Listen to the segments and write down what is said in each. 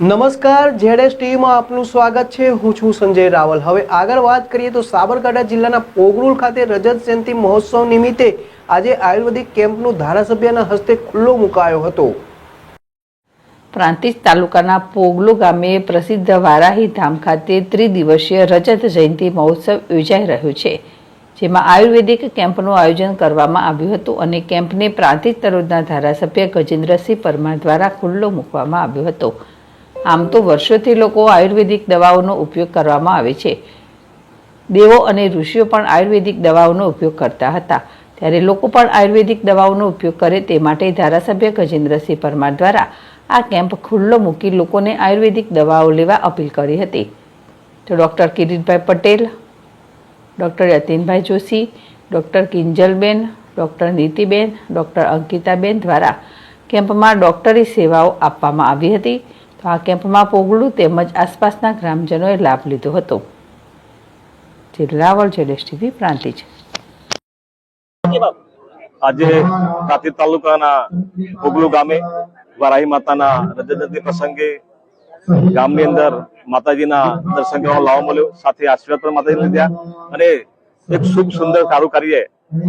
નમસ્કાર જેડેસ ટીવીમાં આપનું સ્વાગત છે. હું છું સંજય રાવલ. હવે આગળ વાત કરીએ તો સાબરકાંઠા જિલ્લાના પોગરુલ ખાતે રજત જયંતિ મહોત્સવ નિમિત્તે આજે આયુર્વેદિક કેમ્પનું ધારાસભ્યના હસ્તે ખુલ્લો મુકાયો હતો. પ્રાંતિજ તાલુકાના પોગલો ગામે પ્રસિદ્ધ વારાહી ધામ ખાતે ત્રિદિવસીય રજત જયંતિ મહોત્સવ યોજાઈ રહ્યો છે, જેમાં આયુર્વેદિક કેમ્પનું આયોજન કરવામાં આવ્યું હતું અને કેમ્પને પ્રાંતિજ તલોદના ધારાસભ્ય ગજેન્દ્રસિંહ પરમાર દ્વારા ખુલ્લો મૂકવામાં આવ્યો હતો. આમ તો વર્ષોથી લોકો આયુર્વેદિક દવાઓનો ઉપયોગ કરવામાં આવે છે. દેવો અને ઋષિઓ પણ આયુર્વેદિક દવાઓનો ઉપયોગ કરતા હતા. ત્યારે લોકો પણ આયુર્વેદિક દવાઓનો ઉપયોગ કરે તે માટે ધારાસભ્ય ગજેન્દ્રસિંહ પરમાર દ્વારા આ કેમ્પ ખુલ્લો મૂકી લોકોને આયુર્વેદિક દવાઓ લેવા અપીલ કરી હતી. તો doctor Kiritbhai Patel, doctor Yatinbhai Joshi, doctor Kinjalben, doctor Nitiben, doctor Ankitaben દ્વારા કેમ્પમાં ડૉક્ટરી સેવાઓ આપવામાં આવી હતી. તો આ કેમ્પમાં પોગળું તેમજ આસપાસના ગ્રામજનોએ લાભ લીધો હતો. જિલ્લાવળ જેડેશ ટીવી પ્રાંતિજ આજે પ્રાંતિજ તાલુકાના ભોગલુ ગામે વરાહી માતાના રજતજયંતિ પ્રસંગે ગામની અંદર માતાજીના દર્શન કરવા લાવો મળ્યો. સાથે આશીર્વાદ પણ માતાજી લીધા. અને એક શુભ સુંદર સારું કાર્ય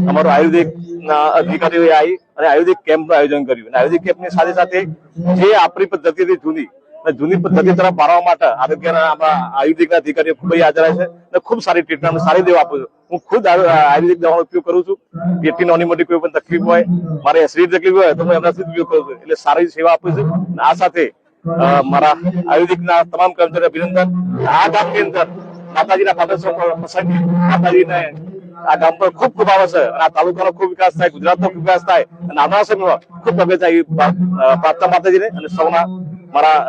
અમારું આયુર્વેદિક ના અધિકારીઓ આવી અને આયુર્વેદિક કેમ્પનું આયોજન કર્યું. અને આયુર્વેદિક કેમ્પની સાથે સાથે જે આપણી પદ્ધતિ હતી જૂની જૂની પદ્ધતિ તરફ મારવા માટે આરોગ્યના આપણા આયુર્વેદિકના અધિકારીઓ ખૂબ હાજર છે અને ખૂબ સારી ટ્રીટમેન્ટ સારી દેવા આપું છું. હું ખુદ આયુર્વેદિક દવાનો ઉપયોગ કરું છું. પેટની નાની મોટી કોઈ પણ તકલીફ હોય, મારે એસિડિટી તકલીફ હોય, તો હું એમના સુધી ઉપયોગ કરું છું. એટલે સારી સેવા આપું છું. આ સાથે મારા આયુર્વેદિકના તમામ કર્મચારી અભિનંદન. આ ગામની અંદર માતાજીના પાદર્શન પ્રસંગે માતાજીને આ ગામ પર ખૂબ ખૂબ આવે છે. અને આ તાલુકાનો ખૂબ વિકાસ થાય, ગુજરાતનો વિકાસ થાય. અને આવનારા સમયમાં ખૂબ પગે થાય પ્રાર્થના માતાજીને અને સૌના મારા